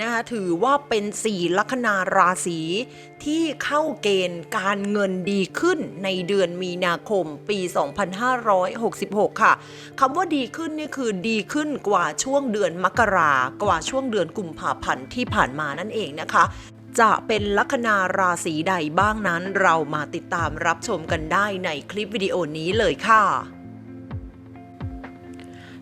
นะคะถือว่าเป็นสี่ลัคนาราศีที่เข้าเกณฑ์การเงินดีขึ้นในเดือนมีนาคมปี 2566 ค่ะคำว่าดีขึ้นนี่คือดีขึ้นกว่าช่วงเดือนมกรากว่าช่วงเดือนกุมภาพันธ์ที่ผ่านมานั่นเองนะคะจะเป็นลัคนาราศีใดบ้างนั้น เรามาติดตามรับชมกันได้ในคลิปวิดีโอนี้เลยค่ะ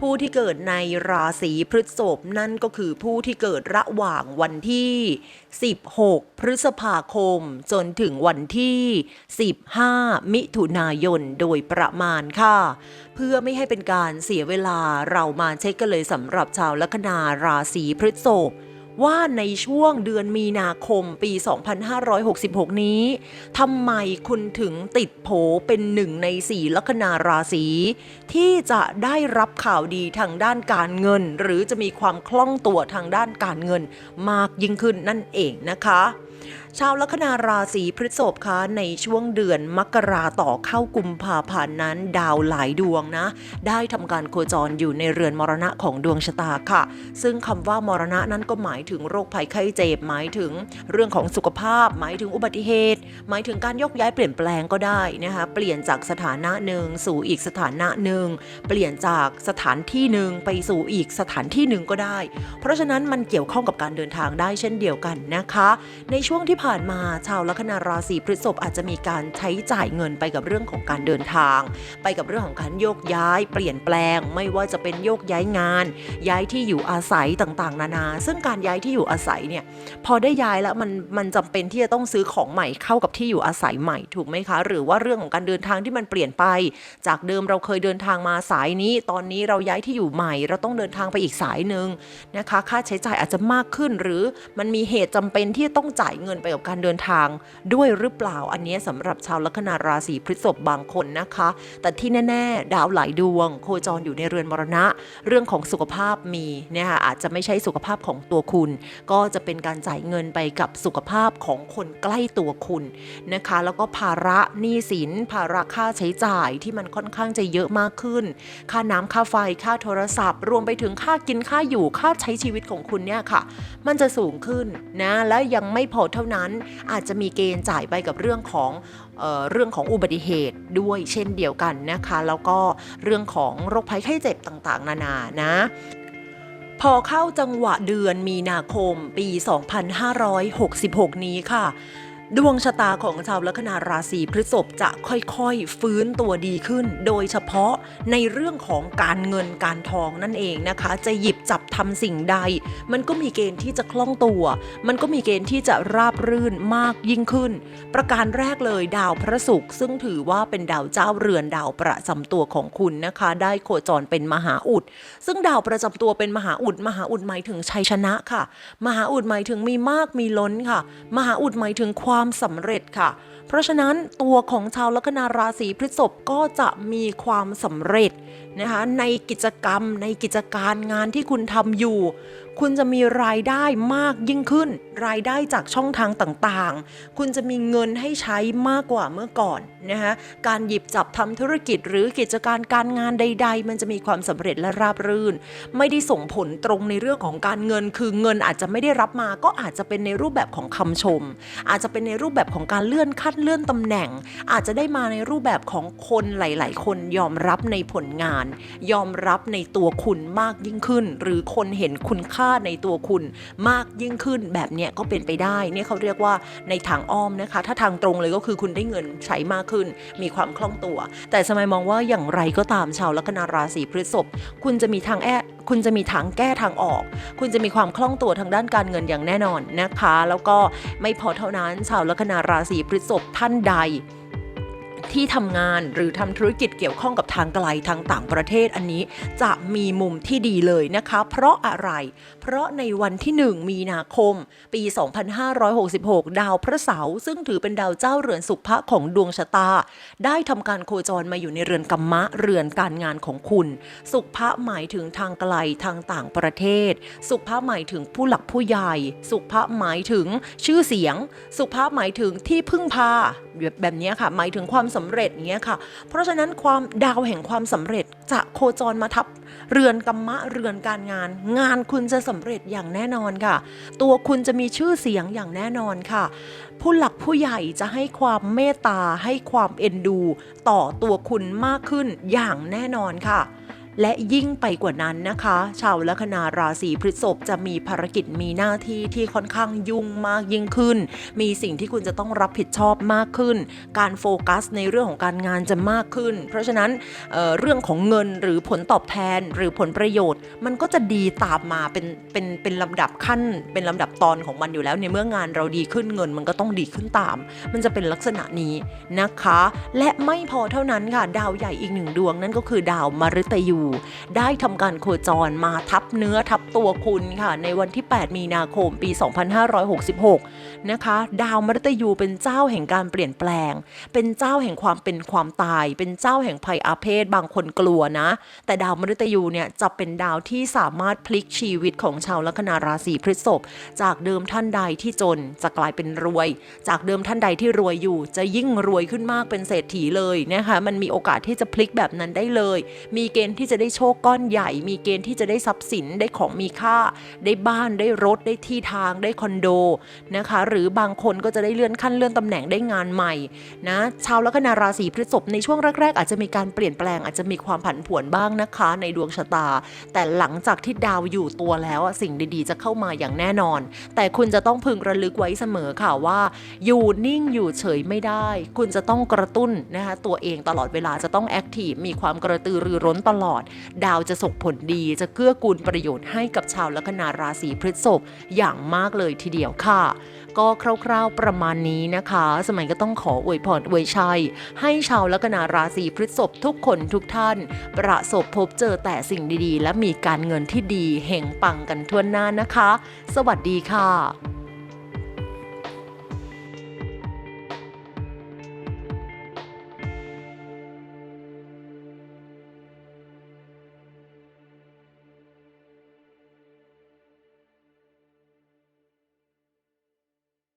ผู้ที่เกิดในราศีพฤษภนั่นก็คือผู้ที่เกิดระหว่างวันที่ 16 พฤษภาคม จนถึงวันที่ 15 มิถุนายนโดยประมาณค่ะ เพื่อไม่ให้เป็นการเสียเวลาเรามาเช็คกันเลยสำหรับชาวลัคนาราศีพฤษภ ว่าในช่วงเดือนมีนาคมปี 2566 นี้ทำไมคุณถึงติดโผเป็นหนึ่งในสี่ลัคนาราศีที่จะได้รับข่าวดีทางด้านการเงิน หรือจะมีความคล่องตัวทางด้านการเงินมากยิ่งขึ้นนั่นเองนะคะ ชาวลัคนาราศีพฤษภคะในช่วงเดือนมกราต่อเข้ากุมภาพันธ์นั้น ดาวหลายดวงนะ ได้ทำการโคจรอยู่ในเรือนมรณะของดวงชะตาค่ะ ซึ่งคำว่ามรณะนั้นก็หมายถึงโรคภัยไข้เจ็บหมายถึงเรื่องของสุขภาพ หมายถึงอุบัติเหตุ หมายถึงการยกย้ายเปลี่ยนแปลงก็ได้นะคะเปลี่ยนจากสถานะหนึ่งสู่อีกสถานะหนึ่งเปลี่ยนจากสถานที่หนึ่งไปสู่อีกสถานที่หนึ่งก็ได้ เพราะฉะนั้นมันเกี่ยวข้องกับการเดินทางได้เช่นเดียวกันนะคะ ในช่วงงที่ผ่านมาชาวลัคนาราศีพฤษภอาจจะมีการใช้จ่ายเงินไปกับเรื่องของการเดินทาง ไปกับเรื่องของการโยกย้าย เปลี่ยนแปลง ไม่ว่าจะเป็นโยกย้ายงาน ย้ายที่อยู่อาศัยต่างๆ นานา ซึ่งการย้ายที่อยู่อาศัยเนี่ยพอได้ย้ายแล้วมันมันจำเป็นที่จะต้องซื้อของใหม่เข้ากับที่อยู่อาศัยใหม่ถูกไหมคะ หรือว่าเรื่องของการเดินทางที่มันเปลี่ยนไป จากเดิมเราเคยเดินทางมาสายนี้ ตอนนี้เราย้ายที่อยู่ใหม่ เราต้องเดินทางไปอีกสายหนึ่งนะคะ ค่าใช้จ่ายอาจจะมากขึ้นหรือมันมีเหตุจำเป็นที่จะต้องจ่ายเงินไปกับการเดินทางด้วยหรือเปล่าอันนี้สำหรับชาวลัคนาราศีพฤษภบางคนนะคะ แต่ที่แน่ ๆ ดาวหลายดวง โคจรอยู่ในเรือนมรณะ เรื่องของสุขภาพมีเนี่ยค่ะอาจจะไม่ใช่สุขภาพของตัวคุณ ก็จะเป็นการจ่ายเงินไปกับสุขภาพของคนใกล้ตัวคุณนะคะ แล้วก็ภาระหนี้สิน ภาระค่าใช้จ่ายที่มันค่อนข้างจะเยอะมากขึ้น ค่าน้ำค่าไฟค่าโทรศัพท์ รวมไปถึงค่ากินค่าอยู่ค่าใช้ชีวิตของคุณเนี่ยค่ะ มันจะสูงขึ้นนะและยังไม่พอเท่านั้น อาจจะมีเกณฑ์จ่ายไปกับเรื่องของเออเรื่องของอุบัติเหตุด้วยเช่นเดียวกันนะคะ แล้วก็เรื่องของโรคภัยไข้เจ็บต่างๆ นานานะพอเข้าจังหวะเดือนมีนาคมปี 2566 นี้ค่ะ ดวงชะตาของชาวลัคนาราศีพฤษภจะค่อยๆ ฟื้นตัวดีขึ้น โดยเฉพาะในเรื่องของการเงินการทองนั่นเองนะคะ จะหยิบจับทำสิ่งใด มันก็มีเกณฑ์ที่จะคล่องตัว มันก็มีเกณฑ์ที่จะราบรื่นมากยิ่งขึ้น ประการแรกเลยดาวพระศุกร์ซึ่งถือว่าเป็นดาวเจ้าเรือนดาวประจำตัวของคุณนะคะ ได้โคจรเป็นมหาอุด ซึ่งดาวประจำตัวเป็นมหาอุด มหาอุดหมายถึงชัยชนะค่ะ มหาอุดหมายถึงมีมากมีล้นค่ะ มหาอุดหมายถึงความความสำเร็จค่ะ เพราะฉะนั้นตัวของชาวลัคนาราศีพฤษภก็จะมีความสำเร็จนะคะในกิจกรรมในกิจการงานที่คุณทำอยู่ คุณจะมีรายได้มากยิ่งขึ้น รายได้จากช่องทางต่างๆ คุณจะมีเงินให้ใช้มากกว่าเมื่อก่อนนะคะการหยิบจับทำธุรกิจหรือกิจการการงานใด ๆ มันจะมีความสำเร็จและราบรื่น ไม่ได้ส่งผลตรงในเรื่องของการเงิน คือเงินอาจจะไม่ได้รับมา ก็อาจจะเป็นในรูปแบบของคำชม อาจจะเป็นในรูปแบบของการเลื่อนขั้นเลื่อนตำแหน่ง อาจจะได้มาในรูปแบบของคนหลาย ๆ คนยอมรับในผลงาน ยอมรับในตัวคุณมากยิ่งขึ้น หรือคนเห็นคุณค่าาในตัวคุณมากยิ่งขึ้นแบบเนี้ยก็เป็นไปได้เนี่ยเขาเรียกว่าในทางอ้อมนะคะ ถ้าทางตรงเลยก็คือคุณได้เงินใช้มากขึ้น มีความคล่องตัว แต่สมัยมองว่าอย่างไรก็ตามชาวลัคนาราศีพฤษภคุณจะมีทางแอคุณจะมีทางแก้ทางออก คุณจะมีความคล่องตัวทางด้านการเงินอย่างแน่นอนนะคะ แล้วก็ไม่พอเท่านั้นชาวลัคนาราศีพฤษภท่านใดที่ทำงานหรือทำธุรกิจเกี่ยวข้องกับทางไกลทางต่างประเทศอันนี้ จะมีมุมที่ดีเลยนะคะ เพราะอะไร ราะในวันที่ 1 มีนาคม ปี 2566 ดาวพระเสาร์ซึ่งถือเป็นดาวเจ้าเรือนสุภะของดวงชะตา ได้ทำการโคจรมาอยู่ในเรือนกัมมะเรือนการงานของคุณ สุภะหมายถึงทางไกลทางต่างประเทศ สุภะหมายถึงผู้หลักผู้ใหญ่ สุภะหมายถึงชื่อเสียง สุภะหมายถึงที่พึ่งพาแบบนี้ค่ะ หมายถึงความสำเร็จเงี้ยค่ะ เพราะฉะนั้นความดาวแห่งความสำเร็จจะโคจรมาทับ เรือนกรรมะเรือนการงาน งานคุณจะสำเร็จอย่างแน่นอนค่ะ ตัวคุณจะมีชื่อเสียงอย่างแน่นอนค่ะ ผู้หลักผู้ใหญ่จะให้ความเมตตาให้ความเอ็นดู ต่อตัวคุณมากขึ้นอย่างแน่นอนค่ะ และยิ่งไปกว่านั้นนะคะ ชาวลัคนาราศีพฤษภจะมีภารกิจมีหน้าที่ที่ค่อนข้างยุ่งมากยิ่งขึ้น มีสิ่งที่คุณจะต้องรับผิดชอบมากขึ้น การโฟกัสในเรื่องของการงานจะมากขึ้น เพราะฉะนั้นเเรื่องของเงินหรือผลตอบแทนหรือผลประโยชน์ มันก็จะดีตามมาเป็นเป็นเป็นลำดับขั้น เป็นลำดับตอนของมันอยู่แล้วในเมื่องานเราดีขึ้นเงินมันก็ต้องดีขึ้นตาม มันจะเป็นลักษณะนี้นะคะ และไม่พอเท่านั้นค่ะดาวใหญ่อีกหนึ่งดวงนั่นก็คือดาวมฤตยูได้ทำการโคจรมาทับเนื้อทับตัวคุณค่ะ ในวันที่ 8 มีนาคมปี 2566 นะคะ ดาวมฤตยูเป็นเจ้าแห่งการเปลี่ยนแปลง เป็นเจ้าแห่งความเป็นความตาย เป็นเจ้าแห่งภัยอาเพศบางคนกลัวนะ แต่ดาวมฤตยูเนี่ยจะเป็นดาวที่สามารถพลิกชีวิตของชาวลัคนาราศีพฤษภจากเดิมท่านใดที่จนจะกลายเป็นรวย จากเดิมท่านใดที่รวยอยู่ จะยิ่งรวยขึ้นมากเป็นเศรษฐีเลยนะคะมันมีโอกาสที่จะพลิกแบบนั้นได้เลย มีเกณฑ์ที่จะได้โชคก้อนใหญ่ มีเกณฑ์ที่จะได้ทรัพย์สินได้ของมีค่า ได้บ้านได้รถได้ที่ทางได้คอนโดนะคะ หรือบางคนก็จะได้เลื่อนขั้นเลื่อนตำแหน่งได้งานใหม่นะชาวลัคนาราศีพฤษภในช่วงแรกๆ อาจจะมีการเปลี่ยนแปลงอาจจะมีความผันผวนบ้างนะคะ ในดวงชะตา แต่หลังจากที่ดาวอยู่ตัวแล้วสิ่งดีๆ จะเข้ามาอย่างแน่นอน แต่คุณจะต้องพึงระลึกไว้เสมอค่ะว่า อยู่นิ่งอยู่เฉยไม่ได้ คุณจะต้องกระตุ้นนะคะตัวเองตลอดเวลาจะต้องแอคทีฟมีความกระตือรือร้นตลอดดาวจะส่งผลดีจะเกื้อกูลประโยชน์ให้กับชาวลัคนาราศีพฤษภอย่างมากเลยทีเดียวค่ะ ก็คร่าวๆประมาณนี้นะคะ สมัยก็ต้องขออวยพรอวยชัย ให้ชาวลัคนาราศีพฤษภทุกคนทุกท่าน ประสบพบเจอแต่สิ่งดีๆ และมีการเงินที่ดีเฮงปังกันทั่วหน้านะคะ สวัสดีค่ะ